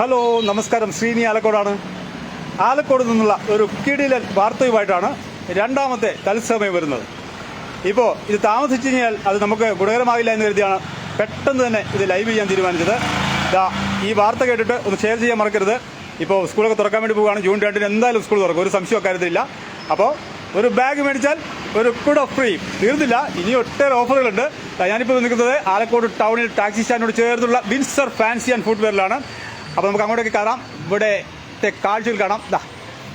Hello നമസ്കാരം. ശ്രീനി ആലക്കോടാണ്. ആലക്കോട് നിന്നുള്ള ഒരു കിടിലൻ വാർത്തയുമായിട്ടാണ് രണ്ടാമത്തെ തത്സമയം വരുന്നത്. ഇപ്പോൾ ഇത് താമസിച്ചു കഴിഞ്ഞാൽ അത് നമുക്ക് ഗുണകരമാകില്ല എന്ന് കരുതിയാണ് പെട്ടെന്ന് തന്നെ ഇത് ലൈവ് ചെയ്യാൻ തീരുമാനിച്ചത്. ഇതാ ഈ വാർത്ത കേട്ടിട്ട് ഒന്ന് ഷെയർ ചെയ്യാൻ മറക്കരുത്. ഇപ്പോൾ സ്കൂളൊക്കെ തുറക്കാൻ വേണ്ടി പോവുകയാണ്. ജൂൺ രണ്ടിന് എന്തായാലും സ്കൂൾ തുറക്കും. ഒരു സംശയം കാര്യത്തിലില്ല. അപ്പോൾ ഒരു ബാഗ് മേടിച്ചാൽ ഒരു കുട ഫ്രീ തീർന്നില്ല. ഇനി ഒട്ടേറെ ഓഫറുകളുണ്ട്. ഞാനിപ്പോൾ നിൽക്കുന്നത് ആലക്കോട് ടൗണിൽ ടാക്സി സ്റ്റാൻഡിനോട് ചേർന്നുള്ള വിൻസർ ഫാൻസി ആൻഡ് ഫുട്വെയറിലാണ്. അപ്പോൾ നമുക്ക് അങ്ങോട്ടേക്ക് കയറാം. ഇവിടത്തെ കാഴ്ചയിൽ കാണാം. ദാ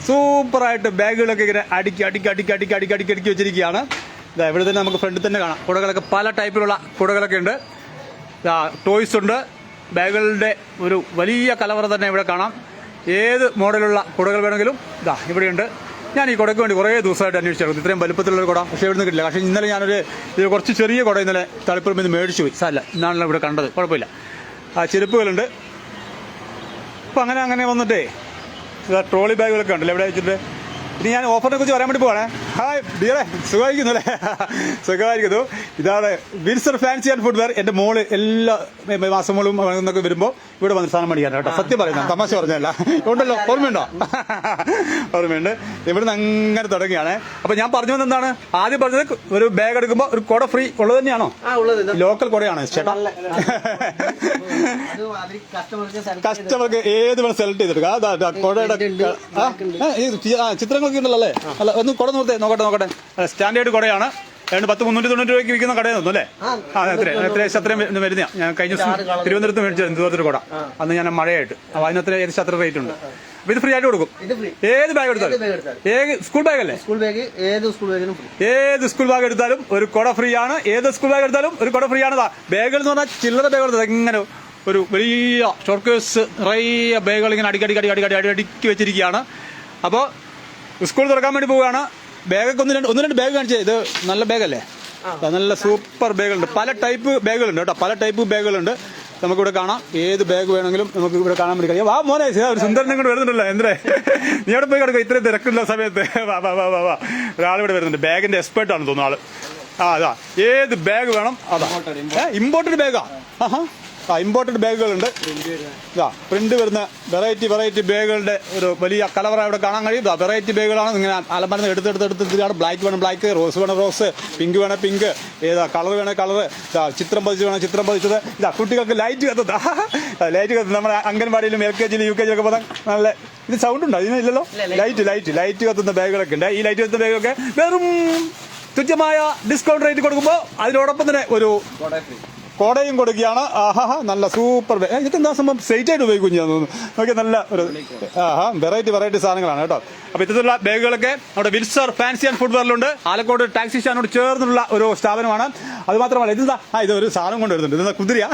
സൂപ്പറായിട്ട് ബാഗുകളൊക്കെ ഇങ്ങനെ അടുക്കി അടുക്കി അടുക്കി അടുക്കി അടുക്കി അടുക്കി അടുക്കി വെച്ചിരിക്കുകയാണ്. ഇതാ ഇവിടെ തന്നെ നമുക്ക് ഫ്രണ്ടിൽ തന്നെ കാണാം. കുടകളൊക്കെ പല ടൈപ്പിലുള്ള കുടകളൊക്കെ ഉണ്ട്. ഇതാ ടോയ്സ് ഉണ്ട്. ബാഗുകളുടെ ഒരു വലിയ കലവറ തന്നെ ഇവിടെ കാണാം. ഏത് മോഡലുള്ള കുടകൾ വേണമെങ്കിലും ഇതാ ഇവിടെയുണ്ട് ഞാൻ ഈ കുടയ്ക്ക് വേണ്ടി കുറേ ദിവസമായിട്ട് അന്വേഷിച്ചായിരുന്നു. ഇത്രയും വലുപ്പത്തിലുള്ള കുട പക്ഷേ ഇവിടുന്ന് കിട്ടില്ല. പക്ഷേ ഇന്നലെ ഞാനൊരു ഇത് കുറച്ച് ചെറിയ കുട ഇന്നലെ തളിപ്പുറം നിന്ന് മേടിച്ചു പോയി. സാല ഇന്നാണല്ലോ ഇവിടെ കണ്ടത്. കുഴപ്പമില്ല. ആ ചെരുപ്പുകളുണ്ട്. അപ്പം അങ്ങനെ അങ്ങനെ വന്നിട്ടേ ട്രോളി ബാഗുകളൊക്കെ ഉണ്ടല്ലോ എവിടെ വെച്ചിട്ട്? ഇനി ഞാൻ ഓഫറിനെ കുറിച്ച് പറയാൻ വേണ്ടി പോവാണേ. ഹായ് ഡിയറെ സുഖമായിരിക്കുന്നു അല്ലേ സുഖമായിരിക്കുന്നു. ഇതാണ് Winsor fancy and food footwear എന്റെ മോൾ എല്ലാ മാസങ്ങളും എന്നൊക്കെ വരുമ്പോൾ ഇവിടെ വന്ന് സാധനം മേടിക്കാൻ കേട്ടോ. സത്യം പറയുന്നത് തമാശ പറഞ്ഞല്ല ഉണ്ടല്ലോ ഓർമ്മയുണ്ടോ? ഓർമ്മയുണ്ട്. ഇവിടുന്ന് അങ്ങനെ തുടങ്ങിയാണ്. അപ്പം ഞാൻ പറഞ്ഞു എന്താണ് ആദ്യം പറഞ്ഞത് ഒരു ബാഗ് എടുക്കുമ്പോൾ ഒരു കുട ഫ്രീ ഉള്ളത് തന്നെയാണോ? ലോക്കൽ കുടയാണ് ചേട്ടാ. കസ്റ്റമർക്ക് ഏത് വേണം സെലക്ട് ചെയ്തെടുക്കാം അതാ കൊടയുടെ ചിത്രങ്ങളൊക്കെ ഉണ്ടല്ലോ അല്ലേ? അല്ല ഒന്ന് കുട നോക്കട്ടെ നോക്കട്ടെ നോക്കട്ടെ. സ്റ്റാൻഡേർഡ് കുടയാണ് രണ്ട് പത്ത് മുന്നൂറ്റി തൊണ്ണൂറ് രൂപയ്ക്ക് വിൽക്കുന്ന കടയാണ് നിന്നു അല്ലേ? ആ, അത്ര എത്ര അത്രയും വരുന്ന ഞാൻ കഴിഞ്ഞ ദിവസം തിരുവനന്തപുരത്ത് മേടിച്ചു തിരുവനന്തപുരത്ത് കുട. അന്ന് ഞാൻ മഴയായിട്ട്. അപ്പോൾ അതിനത്ര ഏകദേശം അത്ര റേറ്റ് ഉണ്ട്? അപ്പോൾ ഇത് ഫ്രീ. ആയിട്ട് കൊടുക്കും ഏത് ബാഗ് എടുത്താലും. ഏത് സ്കൂൾ ബാഗ് അല്ലേ? സ്കൂൾ ബാഗ് ഏത് സ്കൂൾ ബാഗിനും ഏത് സ്കൂൾ ബാഗ് എടുത്താലും ഒരു കുട ഫ്രീ ആണ് ഏത് സ്കൂൾ ബാഗ് എടുത്താലും ഒരു കുട ഫ്രീ ആണ് ബാഗുകൾ എന്ന് പറഞ്ഞാൽ ചില്ലറ ബാഗുകൾ ഇങ്ങനെ ഒരു വലിയ ഷോർക്കേഴ്സ് നിറയെ ബാഗുകൾ ഇങ്ങനെ അടിക്കടി അടിക്കടി അടി അടിക്കി അടുക്കി വെച്ചിരിക്കുകയാണ്. അപ്പോൾ സ്കൂൾ തുറക്കാൻ വേണ്ടി പോവുകയാണ്. ബാഗൊക്കെ ഒന്ന് രണ്ട് ഒന്ന് രണ്ട് ബാഗ് കാണിച്ചേ. ഇത് നല്ല ബാഗല്ലേ? നല്ല സൂപ്പർ ബാഗുകളുണ്ട്. പല ടൈപ്പ് ബാഗുകളുണ്ട് കേട്ടോ. പല ടൈപ്പ് ബാഗുകളുണ്ട്. നമുക്കിവിടെ കാണാം. ഏത് ബാഗ് വേണമെങ്കിലും നമുക്ക് ഇവിടെ കാണാൻ വേണ്ടി കഴിയും. വാ മോനെ ഒരു സുന്ദരൻ ഇങ്ങോട്ട് വരുന്നുണ്ടല്ലോ എന്തേ നീ അവിടെ പോയി കിടക്കുക ഇത്രയും തിരക്കുള്ള സമയത്ത്. വാ വാ വാ വാ വാ. ഒരാളിവിടെ വരുന്നുണ്ട്. ബാഗിന്റെ എക്സ്പേർട്ടാണ് തോന്നുന്നു ആൾ. ആ അതാ ഏത് ബാഗ് വേണം? അതാ. ഇമ്പോർട്ടഡ് ബാഗാ? ആഹാ. ആ ഇമ്പോർട്ടഡ് ബാഗുകളുണ്ട്. ഇതാ പ്രിന്റ് വരുന്ന വെറൈറ്റി വെറൈറ്റി ബാഗുകളുടെ ഒരു വലിയ കലവറ ഇവിടെ കാണാൻ കഴിയും. ഇതാ വെറൈറ്റി ബാഗുകളാണ് ഇങ്ങനെ അലമ്പരന്ന് എടുത്തെടുത്ത് എടുത്തിട്ടാണ് ബ്ലാക്ക് വേണം ബ്ലാക്ക് റോസ് വേണം റോസ് പിങ്ക് വേണം പിങ്ക് ഏതാ കളർ വേണം കളർ ഇതാ ചിത്രം പതിച്ചു വേണം ചിത്രം പതിച്ചത്. ഇതാ കുട്ടികൾക്ക് ലൈറ്റ് കത്തുന്നത്. ലൈറ്റ് കത്തത് നമ്മുടെ അംഗൻവാടിയിലും എൽ കെ ജിയിലും യു കെ ജിയിലൊക്കെ പോകാൻ നല്ല ഇത് സൗണ്ട് ഉണ്ടോ? ഇതിനില്ലല്ലോ ലൈറ്റ് ലൈറ്റ് ലൈറ്റ് കത്തുന്ന ബാഗുകളൊക്കെ ഉണ്ട്. ഈ ലൈറ്റ് കത്തുന്ന ബാഗൊക്കെ വെറും തുച്ഛമായ ഡിസ്കൗണ്ട് റേറ്റ് കൊടുക്കുമ്പോൾ അതിനോടൊപ്പം തന്നെ ഒരു കോടയും കൊടുക്കുകയാണ്. ആഹാ നല്ല സൂപ്പർ ഇതെന്താ ഇതൊക്കെ എന്താ സംഭവം? സ്ട്രൈറ്റ് ആയിട്ട് ഉപയോഗിക്കും ഞാൻ തോന്നുന്നു? നല്ല ഒരു ആഹാ വെറൈറ്റി വെറൈറ്റി സാധനങ്ങളാണ് കേട്ടോ. അപ്പൊ ഇത്തരത്തിലുള്ള ബാഗുകളൊക്കെ നമ്മുടെ വിൽസർ ഫാൻസി ആൻഡ് ഫുട്വെയറിലുണ്ട് ആലക്കോട് ടാക്സി സ്റ്റാൻഡോട് ചേർന്നുള്ള ഒരു സ്ഥാപനമാണ്. അത് മാത്രമല്ല ഇതെന്താ? ആ ഇത് ഒരു സാധനം കൊണ്ടുവരുന്നുണ്ട്. ഇതെന്താ കുതിരയാ?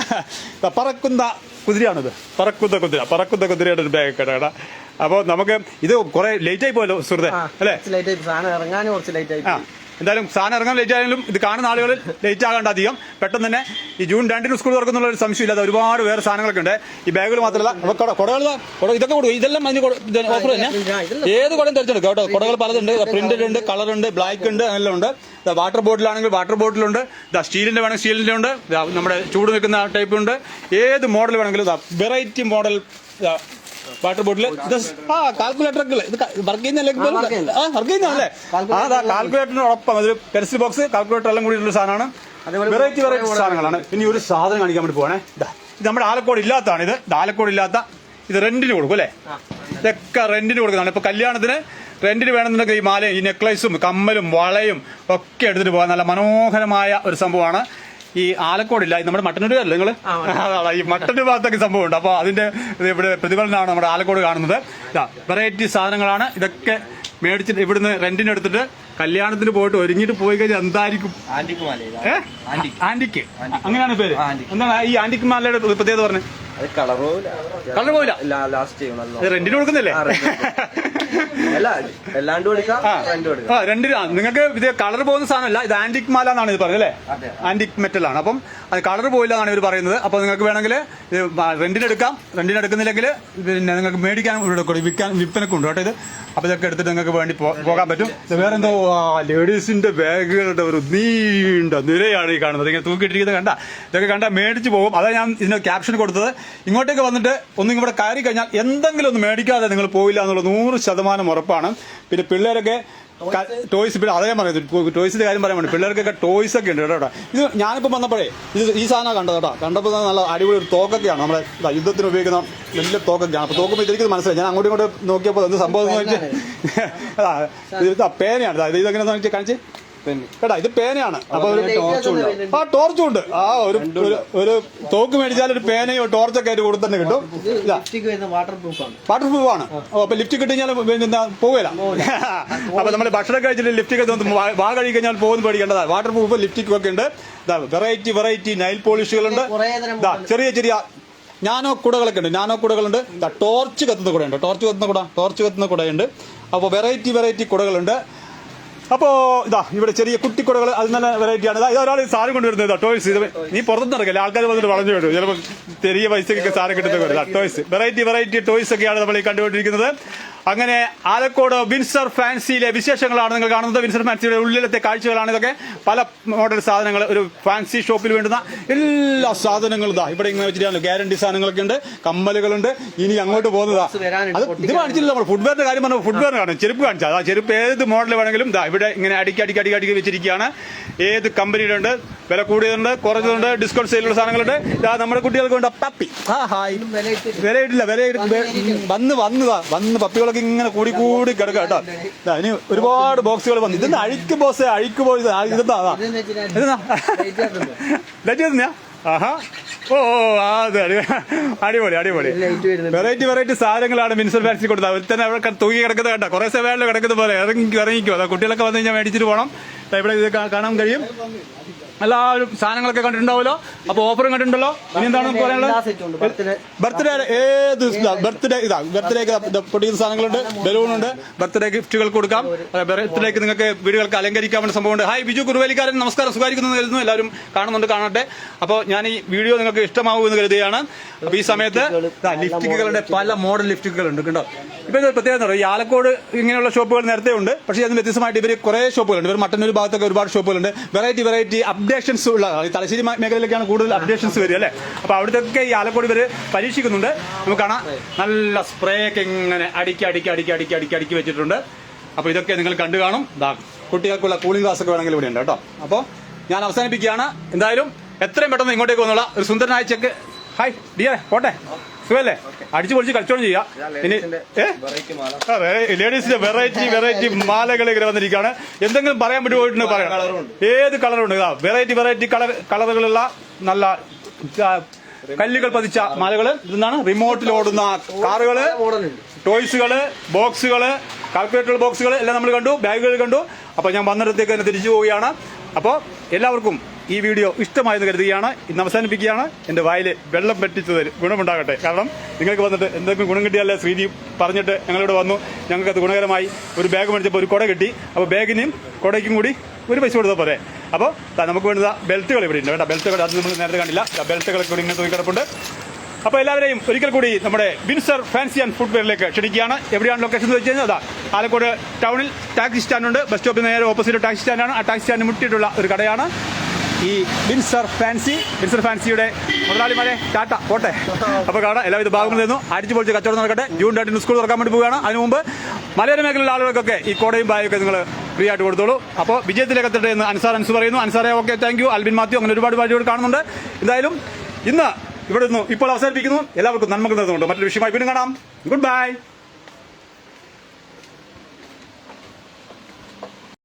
പറക്കുന്ന കുതിരയാണിത്. പറക്കുന്ന കുതിര. പറക്കുന്ന കുതിരയുടെ ഒരു ബാഗ് കേട്ടോ അപ്പോൾ നമുക്ക് ഇത് കുറെ ലേറ്റ് ആയി പോയല്ലോ സുഹൃത്തെ. അല്ലേ? ലേറ്റ് ആയി. സാധനം ഇറങ്ങാനും കുറച്ച് ലേറ്റ് ആയി എന്തായാലും സാധനം ഇറങ്ങാൻ ലേറ്റ് ആയാലും ഇത് കാണുന്ന ആളുകൾ ലേറ്റ് ആകേണ്ട അധികം. പെട്ടെന്ന് തന്നെ ഈ ജൂൺ രണ്ടിന് സ്കൂൾ തുറക്കുന്നുള്ള ഒരു സംശയം സംശയമില്ലാതെ ഒരുപാട് വേറെ സാധനങ്ങളൊക്കെ ഉണ്ട്. ഈ ബാഗുകൾ മാത്രമല്ല കുടകൾ ഇതൊക്കെ കൊടുക്കും ഇതെല്ലാം അതിന് ഓഫർ തന്നെ. ഏത് കുടം തിരിച്ചെടുക്കാം കേട്ടോ. കുടകൾ പലതുണ്ട്. പ്രിന്റഡ് ഉണ്ട് കളർ ഉണ്ട് ബ്ലാക്ക് ഉണ്ട് എല്ലാം ഉണ്ട്. വാട്ടർ ബോട്ടിലാണെങ്കിൽ വാട്ടർ ബോട്ടിലുണ്ട് ദാ സ്റ്റീലിന്റെ വേണമെങ്കിൽ സ്റ്റീലിന്റെ ഉണ്ട്. നമ്മുടെ ചൂട് നിൽക്കുന്ന ടൈപ്പ് ഉണ്ട്. ഏത് മോഡൽ വേണമെങ്കിലും വെറൈറ്റി മോഡൽ വാട്ടർ ബോട്ടിൽ ഇത് ആ ഇത് വർക്ക് ചെയ്യുന്നല്ലേ ആ, വർക്ക് കാൽക്കുലേറ്ററിനോടൊപ്പം അതൊരു പെൻസിൽ ബോക്സ് കാൽക്കുലേറ്റർ എല്ലാം കൂടിയുള്ള സാധനമാണ്. വെറൈറ്റി വെറൈറ്റി സാധനങ്ങളാണ്. ഇനി ഒരു സാധനം കാണിക്കാൻ വേണ്ടി പോവാണേ. ഇതാ നമ്മുടെ ആലക്കോട് ഇല്ലാത്തതാണ് ഇത്. ആലക്കോട് ഇല്ലാത്ത ഇത് റെന്റിന് കൊടുക്കും അല്ലേ? ഇതൊക്കെ റെന്റിന് കൊടുക്കുന്നതാണ്. ഇപ്പൊ കല്യാണത്തിന് റെന്റിന് വേണമെന്നുണ്ടെങ്കിൽ ഈ മാലയും ഈ നെക്ലൈസും കമ്മലും വളയും ഒക്കെ എടുത്തിട്ട് പോകാൻ നല്ല മനോഹരമായ ഒരു സംഭവമാണ്. ഈ ആലക്കോടില്ല ഇല്ല നമ്മുടെ മട്ടന്നൂർ അല്ലേ നിങ്ങൾ ഈ മട്ടന്നൂർ ഭാഗത്തൊക്കെ സംഭവം ഉണ്ട് അപ്പോൾ അതിന്റെ ഇവിടെ പ്രതിഫലനമാണ് നമ്മുടെ ആലക്കോട് കാണുന്നത്. വെറൈറ്റി സാധനങ്ങളാണ്. ഇതൊക്കെ മേടിച്ചിട്ട് ഇവിടുന്ന് റെന്റിന് എടുത്തിട്ട് കല്യാണത്തിന് പോയിട്ട് ഒരുങ്ങിട്ട് പോയി കഴിഞ്ഞാൽ എന്തായിരിക്കും? ആന്റിക്ക്. അങ്ങനെയാണ് പേര്. എന്താണ് ഈ ആന്റിക്ക് മാലയുടെ പ്രത്യേകത പറഞ്ഞത് കളർ പോവില്ല ലാസ്റ്റ് റെന്റിന് കൊടുക്കുന്നില്ലേ രണ്ട് നിങ്ങൾക്ക് ഇത് കളർ പോകുന്ന സാധനമല്ല ഇത് ആന്റിക് മാല എന്നാണ് ഇത് പറഞ്ഞത് അല്ലേ? ആന്റിക് മെറ്റൽ ആണ്. അപ്പം അത് കളർ പോയില്ല എന്നാണ് ഇവർ പറയുന്നത്. അപ്പോൾ നിങ്ങൾക്ക് വേണമെങ്കിൽ റെന്റിനെടുക്കാം റെന്റിന് എടുക്കാം. റെന്റിന് എടുക്കുന്നില്ലെങ്കിൽ പിന്നെ നിങ്ങൾക്ക് മേടിക്കാൻ. വിൽക്കാൻ വിൽപ്പനക്കുണ്ട് കേട്ടോ ഇത്. അപ്പോൾ ഇതൊക്കെ എടുത്തിട്ട് നിങ്ങൾക്ക് വേണ്ടി പോകാൻ പറ്റും. വേറെ എന്തോ ലേഡീസിന്റെ ബാഗുകളുടെ ഒരു നീണ്ട നിരയാണ് ഈ കാണുന്നത്. ഇങ്ങനെ തൂക്കിയിട്ടിരിക്കുന്നത് കണ്ട? ഇതൊക്കെ കണ്ട മേടിച്ച് പോകും. അതാ ഞാൻ ഇതിന് ക്യാപ്ഷൻ കൊടുത്തത്. ഇങ്ങോട്ടേക്ക് വന്നിട്ട് ഒന്നും ഇവിടെ കയറി കഴിഞ്ഞാൽ എന്തെങ്കിലും ഒന്ന് മേടിക്കാതെ നിങ്ങൾ പോയില്ല എന്നുള്ള നൂറ് ശതമാനം ഉറപ്പാണ്. പിന്നെ പിള്ളേരൊക്കെ ടോയ്സ് ഇപ്പോൾ അതേ പറയുന്നത്. ടോയ്സിന്റെ കാര്യം പറയാൻ വേണ്ടി പിള്ളേർക്കൊക്കെ ടോയ്സ് ഒക്കെ ഉണ്ട് കേട്ടോ. ഇത് ഞാനിപ്പോൾ വന്നപ്പോഴേ ഇത് ഈ സാധനം കണ്ടത് കേട്ടോ. കണ്ടപ്പോൾ നല്ല അടിപൊളി ഒരു തോക്കൊക്കെയാണ്. നമ്മുടെ യുദ്ധത്തിന് ഉപയോഗിക്കുന്ന വലിയ തോക്കൊക്കെയാണ്. അപ്പോൾ തോക്കുമ്പോൾ ഇതെനിക്ക് മനസ്സിലായി. ഞാൻ അങ്ങോട്ടും ഇങ്ങോട്ട് നോക്കിയപ്പോൾ എന്ത് സംഭവം എന്ന് വെച്ചാൽ പേനയാണ്. ഇതാ, ഇത് ഇതെങ്ങനെയാണെന്ന് വെച്ചാൽ കാണിച്ച്. കേട്ടാ ഇത് പേനയാണ്. അപ്പൊ ഒരു ആ ടോർച്ചും ഉണ്ട്. ആ ഒരു ഒരു- തോക്ക് മേടിച്ചാൽ ഒരു പേനയോ ടോർച്ചൊക്കെ ആയിട്ട് കൊടുത്തന്നെ കിട്ടും. വാട്ടർ പ്രൂഫ് ആണ്. ഓ അപ്പൊ ലിഫ്റ്റ് കിട്ടി കഴിഞ്ഞാൽ പോവില്ല. അപ്പൊ നമ്മൾ ഭക്ഷണം കഴിച്ചിട്ട് ലിഫ്റ്റ് ഒക്കെ വാ കഴി കഴിഞ്ഞാൽ പോകുന്ന പേടിക്കേണ്ടതാ. വാട്ടർ പ്രൂഫ് ലിഫ്റ്റിക് ഒക്കെ ഉണ്ട്. വെറൈറ്റി വെറൈറ്റി നൈൽ പോളിഷുകളുണ്ട് ചെറിയ ചെറിയ നാനോ കുടകളൊക്കെ ഉണ്ട്. നാനോ കുടകളുണ്ട്. ടോർച്ച് കത്തുന്ന കുടയുണ്ട്. ടോർച്ച് കത്തുന്ന കുട ടോർച്ച് കത്തുന്ന കുടയുണ്ട്. അപ്പോൾ വെറൈറ്റി വെറൈറ്റി കുടകളുണ്ട്. അപ്പോൾ ഇതാ ഇവിടെ ചെറിയ കുട്ടിക്കുടകൾ അത് നല്ല വെറൈറ്റിയാണ് ഇതാ ഒരാൾ സാധനം കൊണ്ടുവരുന്നത്? ടോയ്സ് ഇത് നീ പുറത്തുനിന്ന് ഇറക്കില്ല ആൾക്കാർ വന്നിട്ട് വളഞ്ഞു വരും ചിലപ്പോൾ ചെറിയ പൈസക്കൊക്കെ സാധനം കിട്ടുന്ന ടോയ്സ് വെറൈറ്റി വെറൈറ്റി ടോയ്സ് ഒക്കെയാണ് നമ്മൾ ഈ കണ്ടുകൊണ്ടിരിക്കുന്നത്. അങ്ങനെ ആലക്കോട് വിൻസർ ഫാൻസിയിലെ വിശേഷങ്ങളാണ് നിങ്ങൾ കാണുന്നത്. വിൻസർ ഫാൻസിയുടെ ഉള്ളിലത്തെ കാഴ്ചകളാണ് ഇതൊക്കെ. പല മോഡൽ സാധനങ്ങൾ ഒരു ഫാൻസി ഷോപ്പിൽ വേണ്ടുന്ന എല്ലാ സാധനങ്ങളും ഇതാ ഇവിടെ ഇങ്ങനെ വെച്ചിട്ടാണ് ഗ്യാരണ്ടി സാധനങ്ങളൊക്കെ ഉണ്ട് കമ്മലുകളുണ്ട്. ഇനി അങ്ങോട്ട് പോകുന്നതാ. അത് ഇത് കാണിച്ചില്ല നമ്മൾ ഫുഡ്വെയറിന്റെ കാര്യം പറഞ്ഞാൽ ഫുഡ്വെയർ കാണും ചെരുപ്പ് കാണിച്ചാൽ ആ ചെരുപ്പ് ഏത് മോഡൽ വേണമെങ്കിലും ഇതാ ഇവിടെ ഇങ്ങനെ അടിക്കി അടിക്കി അടിക്കി അടിക്കി വെച്ചിരിക്കുകയാണ്. ഏത് കമ്പനിയുടെ ഉണ്ട് വില കൂടിയതുണ്ട് കുറഞ്ഞതുണ്ട് ഡിസ്കൗണ്ട് സെയിലുള്ള സാധനങ്ങളുണ്ട്. ഇതാ നമ്മുടെ കുട്ടികൾക്ക് ഉണ്ട് പപ്പി ആ ഹായ് വില ഇട്ടില്ല വിലയിട്ടില്ല വില വന്ന് വന്നതാ വന്ന് പപ്പികളൊക്കെ ഇങ്ങനെ കൂടി കൂടി കിടക്കുക കേട്ടോ. ഇനി ഒരുപാട് ബോക്സുകൾ വന്നു. ഇതിന്ന് അഴിക്ക് ബോസ് അഴിക്ക് ബോസ് ഇതെന്താ? ലൈറ്റ്. തന്നെയാ ആഹാ. ഓ അത് അടിപൊളി അടിപൊളി. വെറൈറ്റി വെറൈറ്റി സാധനങ്ങളാണ് മിനിസൽ ഫാൻസി കൊടുത്തത്. അവർ തന്നെ അവിടെ തൂങ്ങി കിടക്കുന്നത് കേട്ടോ കുറേ സമയം കിടക്കുന്ന പോലെ. ഇറങ്ങി ഇറങ്ങിക്കോ. അതാ കുട്ടികളൊക്കെ വന്നു കഴിഞ്ഞാൽ മേടിച്ചിട്ട് പോകണം ഇവിടെ ഇത് കാണാൻ കഴിയും. എല്ലാവരും സാധനങ്ങളൊക്കെ കണ്ടിട്ടുണ്ടാവുമല്ലോ? അപ്പൊ ഓഫറും കണ്ടിട്ടുണ്ടല്ലോ? ഇനി എന്താണ് നമുക്ക് പറയാനുള്ളത്? ബർത്ത്ഡേ ഏത് ബർത്ത്ഡേ ഇതാ ബർത്ത്ഡേക്ക് പൊട്ടിക്കുന്ന സാധനങ്ങളുണ്ട് ബലൂൺ ഉണ്ട്. ബർത്ത്ഡേ ഗിഫ്റ്റുകൾ കൊടുക്കാം. ബർത്ത്ഡേക്ക് നിങ്ങൾക്ക് വീടുകൾക്ക് അലങ്കരിക്കാൻ വേണ്ട സംഭവമുണ്ട്. ഹായ് ബിജു കുറുവേലിക്കാരൻ നമസ്കാരം. സുഖായിരിക്കുന്നു കരുതുന്നു. എല്ലാവരും കാണുന്നുണ്ട് കാണട്ടെ. അപ്പോൾ ഞാൻ ഈ വീഡിയോ നിങ്ങൾക്ക് ഇഷ്ടമാവും എന്ന് കരുതുകയാണ്. അപ്പോൾ ഈ സമയത്ത് ലിഫ്റ്റിക്കുകളുടെ പല മോഡൽ ലിഫ്റ്റിക്കുകളുണ്ട് കണ്ടോ? ഇപ്പോൾ ഇത് പ്രത്യേകത ഈ ആലക്കോട് ഇങ്ങനെയുള്ള ഷോപ്പുകൾ നേരത്തെ ഉണ്ട്. പക്ഷേ അതിന് വ്യത്യസ്തമായിട്ട് ഇവർ കുറേ ഷോപ്പുകളുണ്ട്. ഇവർ മട്ടന്നൂർ ഭാഗത്തൊക്കെ ഒരുപാട് ഷോപ്പുകളുണ്ട്. വെറൈറ്റി വെറൈറ്റി അപ്ഡേഷൻസ് ഉള്ള തലശ്ശേരി മേഖലയിലേക്കാണ് കൂടുതൽ അപ്ഡേഷൻസ് വരിക അല്ലേ? അപ്പോൾ അവിടുത്തെ ഈ ആലക്കോട് ഇവർ പരീക്ഷിക്കുന്നുണ്ട്. നമുക്ക് കാണാം. നല്ല സ്പ്രേ ഒക്കെ ഇങ്ങനെ അടിക്ക് അടിക്ക് അടിക്ക് അടിക്ക് അടിക്ക് അടിക്ക് വെച്ചിട്ടുണ്ട്. അപ്പോൾ ഇതൊക്കെ നിങ്ങൾ കണ്ടു കാണും. കുട്ടികൾക്കുള്ള കൂളിംഗ് ഗ്ലാസ് ഒക്കെ വേണമെങ്കിൽ ഇവിടെ ഉണ്ട് കേട്ടോ. അപ്പോൾ ഞാൻ അവസാനിപ്പിക്കുകയാണ്. എന്തായാലും എത്രയും പെട്ടെന്ന് ഇങ്ങോട്ടേക്ക് വന്നുള്ള ഒരു സുന്ദരനായ ചെക്ക് ഹായ് ഡിയ പോട്ടെ. സുഖല്ലേ? അടിച്ചു പൊളിച്ച് കളിച്ചോളം ചെയ്യാ. ഇനി ലേഡീസിന്റെ വെറൈറ്റി വെറൈറ്റി മാലകൾ ഇങ്ങനെ വന്നിരിക്കുകയാണ്. എന്തെങ്കിലും പറയാൻ പറ്റുമോ പറയാം. ഏത് കളറുണ്ട് ഇതാ വെറൈറ്റി വെറൈറ്റി കളർ കളറുകളുള്ള നല്ല കല്ലുകൾ പതിച്ച മാലകൾ ഇതെന്താണ്? റിമോട്ടിൽ ഓടുന്ന കാറുകൾ ടോയ്സുകൾ ബോക്സുകൾ കാൽക്കുലേറ്റർ ബോക്സുകൾ എല്ലാം നമ്മൾ കണ്ടു ബാഗുകൾ കണ്ടു. അപ്പോൾ ഞാൻ വന്നിടത്തേക്ക് തന്നെ തിരിച്ചു പോവുകയാണ്. അപ്പോൾ എല്ലാവർക്കും ഈ വീഡിയോ ഇഷ്ടമായെന്ന് കരുതുകയാണ്. ഇന്ന് അവസാനിപ്പിക്കുകയാണ്. എന്റെ വായിൽ വെള്ളം പറ്റിച്ചത് ഗുണമുണ്ടാകട്ടെ. കാരണം നിങ്ങൾക്ക് വന്നിട്ട് എന്തെങ്കിലും ഗുണം കിട്ടിയാലേ ശ്രീജി പറഞ്ഞിട്ട് ഞങ്ങളിവിടെ വന്നു. ഞങ്ങൾക്ക് അത് ഗുണകരമായി ഒരു ബാഗ് മേടിച്ചപ്പോൾ ഒരു കുട കിട്ടി. അപ്പോൾ ബാഗിനും കുടയ്ക്കും കൂടി ഒരു പൈസ കൊടുത്താൽ പോരെ. അപ്പോൾ നമുക്ക് വേണ്ടുന്ന ബെൽറ്റുകൾ ഇവിടെ ഉണ്ട് കേട്ടോ. ബെൽറ്റുകൾ അത് നമ്മൾ നേരത്തെ കണ്ടില്ല. ബെൽറ്റുകളൊക്കെ കൂടി ഇങ്ങനെ തൂങ്ങി കിടപ്പുണ്ട്. അപ്പോൾ എല്ലാവരെയും ഒരിക്കൽ കൂടി നമ്മുടെ ബിൻസർ ഫാൻസി ആൻഡ് ഫുട്വെയറിലേക്ക് ക്ഷണിക്കുകയാണ്. എവിടെയാണ് ലൊക്കേഷൻ എന്ന് വെച്ച് കഴിഞ്ഞാൽ അതാ ആലക്കോട് ടൗണിൽ ടാക്സി സ്റ്റാൻഡുണ്ട്. ബസ് സ്റ്റോപ്പിൽ നേരെ ഓപ്പോസിറ്റ് ടാക്സി സ്റ്റാൻഡാണ്. ആ ടാക്സി സ്റ്റാൻഡ് മുട്ടിയിട്ടുള്ള ഒരു കടയാണ്. ഈ ബിൻസർ ഫാൻസി ബിൻസർ ഫാൻസിയുടെ മുതലാളിമാരെ ടാറ്റ പോട്ടെ. അപ്പോൾ കാണാം എല്ലാവിധ ഭാഗങ്ങളിൽ നിന്നും. അടിച്ചു പൊളിച്ച് കച്ചവടം നടക്കട്ടെ. ജൂൺ രണ്ടിന് സ്കൂൾ തുറക്കാൻ വേണ്ടി പോവുകയാണ്. അതിന് മുമ്പ് മലയോര മേഖലയിലുള്ള ആളുകൾക്കൊക്കെ ഈ കോടയും ബായൊക്കെ നിങ്ങൾ ഫ്രീ ആയിട്ട് കൊടുത്തോളൂ. അപ്പോൾ വിജയത്തിലേക്ക് എത്തട്ടെ എന്ന് അൻസാർ അൻസ് പറയുന്നു. അൻസാറെ okay thank you Albin Mathew അങ്ങനെ ഒരുപാട് പരിപാടികൾ കാണുന്നുണ്ട്. എന്തായാലും ഇന്ന് ഇവിടെ നിന്നും ഇപ്പോൾ അവസാനിപ്പിക്കുന്നു. എല്ലാവർക്കും നന്മകൾ നിന്നുണ്ട് മറ്റൊരു വിഷയമായി വീണ്ടും കാണാം. Good bye